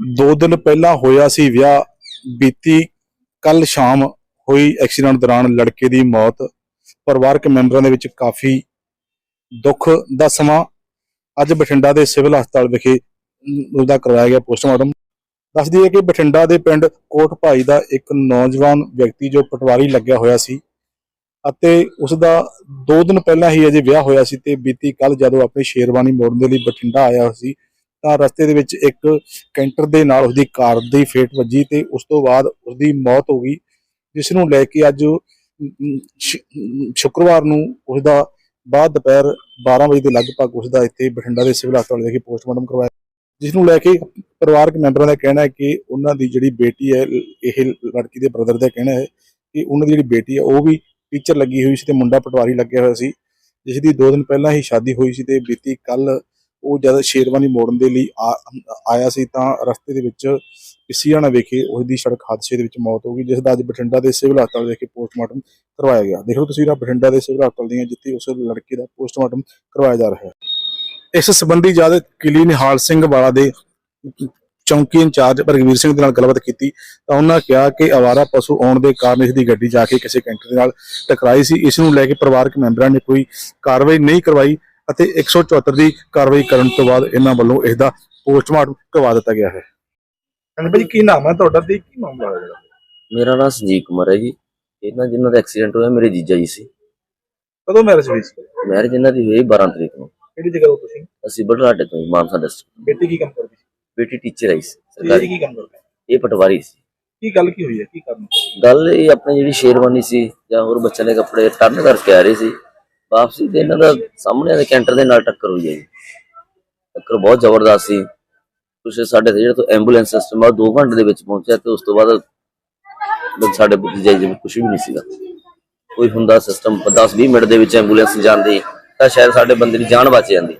ਦੋ ਦਿਨ ਪਹਿਲਾਂ ਹੋਇਆ ਸੀ ਵਿਆਹ ਬੀਤੀ ਕੱਲ ਸ਼ਾਮ ਹੋਈ ਐਕਸੀਡੈਂਟ ਦੌਰਾਨ ਲੜਕੇ ਦੀ ਮੌਤ। ਪਰਿਵਾਰਕ ਮੈਂਬਰਾਂ ਦੇ ਵਿੱਚ ਕਾਫੀ ਦੁੱਖ ਦਾ ਸਮਾਂ। ਅੱਜ ਬਠਿੰਡਾ ਦੇ ਸਿਵਲ ਹਸਪਤਾਲ ਵਿਖੇ ਅਮ, ਉਹਦਾ ਕਰਵਾਇਆ ਗਿਆ ਪੋਸਟਮਾਰਟਮ। ਦੱਸਦੀ ਦਈਏ ਕਿ ਬਠਿੰਡਾ ਦੇ ਪਿੰਡ ਕੋਟ ਭਾਈ ਦਾ ਇੱਕ ਨੌਜਵਾਨ ਵਿਅਕਤੀ ਜੋ ਪਟਵਾਰੀ ਲੱਗਿਆ ਹੋਇਆ ਸੀ ਅਤੇ ਉਸ ਦਾ 2 ਦਿਨ ਪਹਿਲਾਂ ਹੀ ਅਜੇ ਵਿਆਹ ਹੋਇਆ ਸੀ ਤੇ ਬੀਤੀ ਕੱਲ ਜਦੋਂ ਆਪਣੀ ਸ਼ੇਰਵਾਨੀ ਮੋੜਨ ਦੇ ਲਈ ਬਠਿੰਡਾ ਆਇਆ ਸੀ ਤਾਂ ਰਸਤੇ ਦੇ ਵਿੱਚ ਇੱਕ ਕੈਂਟਰ ਦੇ ਨਾਲ ਉਸਦੀ ਕਾਰ ਦੀ ਫੇਟ ਵੱਜੀ ਤੇ ਉਸ ਤੋਂ ਬਾਅਦ ਉਸਦੀ ਮੌਤ ਹੋ ਗਈ, ਜਿਸ ਨੂੰ ਲੈ ਕੇ ਅੱਜ ਸ਼ੁੱਕਰਵਾਰ ਨੂੰ ਉਸਦਾ ਬਾਅਦ ਦੁਪਹਿਰ 12 ਵਜੇ ਦੇ ਲਗਭਗ ਉਸਦਾ ਇੱਥੇ ਬਠਿੰਡਾ ਦੇ ਸਿਵਲ ਹਸਪਤਾਲ ਵਿਖੇ ਪੋਸਟਮਾਰਟਮ ਕਰਵਾਇਆ ਜਿਸ ਨੂੰ ਲੈ ਕੇ ਪਰਿਵਾਰਕ ਮੈਂਬਰਾਂ ਦਾ ਕਹਿਣਾ ਹੈ ਕਿ ਉਹਨਾਂ ਦੀ ਜਿਹੜੀ ਬੇਟੀ ਹੈ, ਇਹ ਲੜਕੀ ਦੇ ਬ੍ਰਦਰ ਦਾ ਕਹਿਣਾ ਹੈ ਕਿ ਉਹਨਾਂ ਦੀ ਜਿਹੜੀ ਬੇਟੀ ਹੈ, ਉਹ ਵੀ ਟੀਚਰ ਲੱਗੀ ਹੋਈ ਸੀ ਤੇ ਮੁੰਡਾ ਪਟਵਾਰੀ ਲੱਗਿਆ ਹੋਇਆ ਸੀ, ਜਿਸ ਦੀ 2 ਦਿਨ ਪਹਿਲਾਂ ਹੀ ਸ਼ਾਦੀ ਹੋਈ ਸੀ ਤੇ ਬੀਤੀ ਕੱਲ ਉਹ ਜਦ ਸ਼ੇਰਵਾਨੀ ਮੋੜਨ ਦੇ ਲਈ ਆਇਆ ਸੀ ਤਾਂ ਰਸਤੇ ਦੇ ਵਿੱਚ ਪਿਸੀਆਣਾ ਵਿਖੇ ਉਸ ਦੀ ਸੜਕ ਹਾਦਸੇ ਦੇ ਵਿੱਚ ਮੌਤ ਹੋ ਗਈ, ਜਿਸ ਦਾ ਅੱਜ ਬਠਿੰਡਾ ਦੇ ਸਿਵਲ ਹਸਪਤਾਲ ਵਿਖੇ ਪੋਸਟਮਾਰਟਮ ਕਰਵਾਇਆ ਗਿਆ। ਦੇਖੋ ਤਸਵੀਰਾਂ ਬਠਿੰਡਾ ਦੇ ਸਿਵਲ ਹਸਪਤਾਲ ਦੀਆਂ ਜਿੱਥੇ ਉਸ ਲੜਕੇ ਦਾ ਪੋਸਟਮਾਰਟਮ ਕਰਵਾਇਆ ਜਾ ਰਿਹਾ ਹੈ। ਇਸ ਸੰਬੰਧੀ ਜਦ ਕਿਲੀ ਨਿਹਾਲ ਸਿੰਘ ਵਾਲਾ ਦੇ ਚੌਂਕੀ ਇੰਚਾਰਜ ਰਗਵੀਰ ਸਿੰਘ ਦੇ ਨਾਲ ਗੱਲਬਾਤ ਕੀਤੀ, ਤਾਂ ਉਹਨਾਂ ਕਿਹਾ ਕਿ ਆਵਾਰਾ ਪਸ਼ੂ ਆਉਣ ਦੇ ਕਾਰਨ ਇਸ ਦੀ ਗੱਡੀ ਜਾ ਕੇ ਕਿਸੇ ਕੈਂਟਰ ਦੇ ਨਾਲ ਟਕਰਾਈ ਸੀ। ਇਸ ਨੂੰ ਲੈ ਕੇ ਪਰਿਵਾਰਕ ਮੈਂਬਰਾਂ ਨੇ ਕੋਈ ਕਾਰਵਾਈ ਨਹੀਂ ਕਰਵਾਈ। ਅਤੇ 174 ਦੀ ਕਾਰਵਾਈ ਕਰਨ ਤੋਂ ਬਾਅਦ ਇਹਨਾਂ ਵੱਲੋਂ ਇਸ ਦਾ ਪੋਸਟਮਾਰਟਮ ਕਰਵਾ ਦਿੱਤਾ ਗਿਆ ਹੈ। ਭਾਈ ਕੀ ਨਾਮ ਹੈ ਤੁਹਾਡਾ ਤੇ ਕੀ ਮਾਮਲਾ ਹੈ ਜਿਹੜਾ? ਮੇਰਾ ਨਾਮ ਸੰਜੀਵ ਕੁਮਾਰ ਹੈ ਜੀ। ਇਹਨਾਂ ਜਿਨ੍ਹਾਂ ਦਾ ਐਕਸੀਡੈਂਟ ਹੋਇਆ ਮੇਰੇ ਜੀਜਾ ਜੀ ਸੀ। ਕਦੋਂ ਮੈਰਿਜ ਹੋਈ ਸੀ? ਮੈਰਿਜ ਇਹਨਾਂ ਦੀ ਹੋਈ 12 ਤਰੀਕ ਨੂੰ। ਕਿਹੜੀ ਜਗ੍ਹਾ ਤੋਂ ਤੁਸੀਂ? ਅਸੀਂ ਬੜਲਾਡੇ ਤੋਂ ਜੀ, ਮਾਨਸਾ ਡਿਸਟ੍ਰਿਕਟ ਬੇਟੀ ਕੀ ਕੰਮ ਕਰਦੀ ਸੀ? ਬੇਟੀ ਟੀਚਰ ਆਈ ਸੀ ਸਰਕਾਰੀ। ਕੀ ਕੰਮ ਕਰਦੀ ਇਹ ਪਟਵਾਰੀ ਸੀ। ਕੀ ਗੱਲ ਕੀ ਹੋਈ ਹੈ? ਕੀ ਕਾਰਨ? ਗੱਲ ਇਹ ਆਪਣੀ ਜਿਹੜੀ ਸ਼ੇਰਵਾਨੀ ਸੀ ਜਾਂ ਹੋਰ ਬੱਚਿਆਂ ਦੇ ਕੱਪੜੇ ਟਰਨ ਕਰਕੇ ਆ ਰਹੇ ਸੀ। ਵਾਪਸੀ ਤੇ ਇਹਨਾਂ ਦਾ ਸਾਹਮਣੇ ਦੇ ਕੈਂਟਰ ਦੇ ਨਾਲ ਟੱਕਰ ਹੋਈ ਹੈ ਜੀ। ਟੱਕਰ ਬਹੁਤ ਜ਼ਬਰਦਸਤ ਸੀ। ਕੁਛ ਸਾਡੇ ਤੇ ਜਿਹੜਾ ਤੋਂ ਐਂਬੂਲੈਂਸ ਸਿਸਟਮ ਆ 2 ਘੰਟੇ ਦੇ ਵਿੱਚ ਪਹੁੰਚਿਆ ਤੇ ਉਸ ਤੋਂ ਬਾਅਦ ਸਾਡੇ ਭਤੀਜੇ ਜੀ ਕੁਝ ਵੀ ਨਹੀਂ ਸੀਗਾ। ਕੋਈ ਹੁੰਦਾ ਸਿਸਟਮ 10-20 ਮਿੰਟ ਦੇ ਵਿੱਚ ਐਂਬੂਲੈਂਸ ਜਾਂਦੀ ਤਾਂ ਸ਼ਾਇਦ ਸਾਡੇ ਬੰਦੇ ਦੀ ਜਾਨ ਬਚ ਜਾਂਦੀ।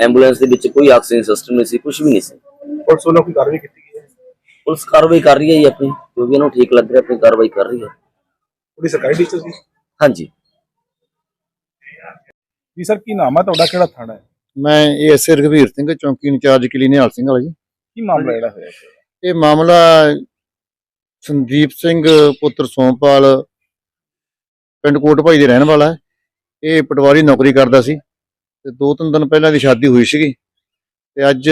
ਐਂਬੂਲੈਂਸ ਦੇ ਵਿੱਚ ਕੋਈ ਆਕਸੀਜਨ ਸਿਸਟਮ ਨਹੀਂ ਸੀ ਕੁਝ ਵੀ ਨਹੀਂ ਸੀ। ਪੁਲਿਸ ਵੱਲੋਂ ਕੋਈ ਕਾਰਵਾਈ ਕੀਤੀ ਗਈ ਹੈ? ਪੁਲਿਸ ਕਾਰਵਾਈ ਕਰ ਰਹੀ ਹੈ ਜੀ ਆਪਣੀ ਵੀ ਇਹਨੂੰ ਠੀਕ ਲੱਗ ਰਿਹਾ ਆਪਣੀ ਕਾਰਵਾਈ ਕਰ ਰਹੀ ਹੈ। ਉਹਦੀ ਸਰਕਾਰੀ ਟੀਚਰ ਸੀ? ਹਾਂਜੀ। ਜੀ ਸਰ ਕੀ ਨਾਮ ਹੈ ਤੁਹਾਡਾ? ਕਿਹੜਾ ਥਾਣਾ ਹੈ? ਮੈਂ ਏਐਸਏ ਰਘਵੀਰ ਸਿੰਘ ਚੌਂਕੀ ਇੰਚਾਰਜ ਕਿਲੀ ਨਿਹਾਲ ਸਿੰਘ ਵਾਲਾ ਜੀ। ਕੀ ਮਾਮਲਾ ਜਿਹੜਾ ਹੋਇਆ? ਇਹ ਮਾਮਲਾ ਸੰਦੀਪ ਸਿੰਘ ਪੁੱਤਰ ਸੋਮਪਾਲ ਪਿੰਡ ਕੋਟ ਭਾਈ ਦੇ ਰਹਿਣ ਵਾਲਾ ਹੈ। ਇਹ ਪਟਵਾਰੀ ਨੌਕਰੀ ਕਰਦਾ ਸੀ ਤੇ ਦੋ ਤਿੰਨ ਦਿਨ ਪਹਿਲਾਂ ਦੀ ਸ਼ਾਦੀ ਹੋਈ ਸੀਗੀ। ਤੇ ਅੱਜ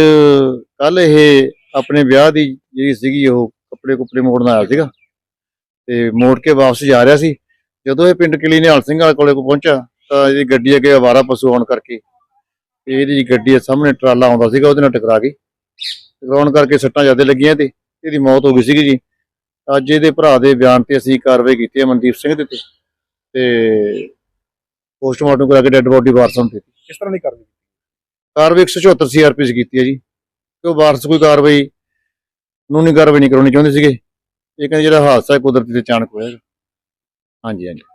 ਕੱਲ ਇਹ ਆਪਣੇ ਵਿਆਹ ਦੀ ਜਿਹੜੀ ਸੀਗੀ ਉਹ ਕੱਪੜੇ ਕੁੱਪੜੇ ਮੋੜਨ ਆਇਆ ਸੀਗਾ। ਤੇ ਮੋੜ ਕੇ ਵਾਪਸ ਜਾ ਰਿਹਾ ਸੀ। ਜਦੋਂ ਇਹ ਪਿੰਡ ਕਿਲੀ ਨਿਹਾਲ ਸਿੰਘ ਵਾਲੇ ਕੋਲੇ ਕੋ ਪਹੁੰਚਾ ਤਾਂ ਇਹਦੀ ਗੱਡੀ ਅੱਗੇ ਆਵਾਰਾ ਪਸ਼ੂ ਆਉਣ ਕਰਕੇ ਤੇ ਇਹਦੀ ਗੱਡੀ ਦੇ ਸਾਹਮਣੇ ਟਰਾਲਾ ਆਉਂਦਾ ਸੀਗਾ ਉਹਦੇ ਨਾਲ ਟਕਰਾ ਗਈ। ਟਕਰਾਉਣ ਕਰਕੇ ਸੱਟਾਂ ਜ਼ਿਆਦਾ ਲੱਗੀਆਂ ਤੇ ਇਹਦੀ ਮੌਤ ਹੋ ਗਈ ਸੀਗੀ ਜੀ। ਅੱਜ ਇਹਦੇ ਭਰਾ ਦੇ ਬਿਆਨ ਤੇ ਅਸੀਂ ਕਾਰਵਾਈ ਕੀਤੀ ਹੈ ਮਨਦੀਪ ਸਿੰਘ ਦੇ ਤੇ ਤੇ ਪੋਸਟਮਾਰਟਮ ਕਰਾ ਕੇ ਡੈੱਡ ਬੋਡੀ ਵਾਰਸਾਂ ਨੂੰ ਦਿੱਤੀ। ਕਿਸ ਤਰ੍ਹਾਂ ਦੀ ਕਾਰਵਾਈ ਕਾਰਵਾਈ 174 ਸੀਆਰਪੀ ਚ ਕੀਤੀ ਹੈ ਜੀ। ਕਿ ਉਹ ਵਾਰਸ ਕੋਈ ਕਾਰਵਾਈ ਕਾਨੂੰਨੀ ਕਾਰਵਾਈ ਨਹੀਂ ਕਰਾਉਣੀ ਚਾਹੁੰਦੇ ਸੀਗੇ। ਇਹ ਕਹਿੰਦੇ ਜਿਹੜਾ ਹਾਦਸਾ ਹੈ ਕੁਦਰਤੀ ਤੇ ਅਚਾਨਕ ਹੋਇਆ। ਹਾਂਜੀ ਹਾਂਜੀ।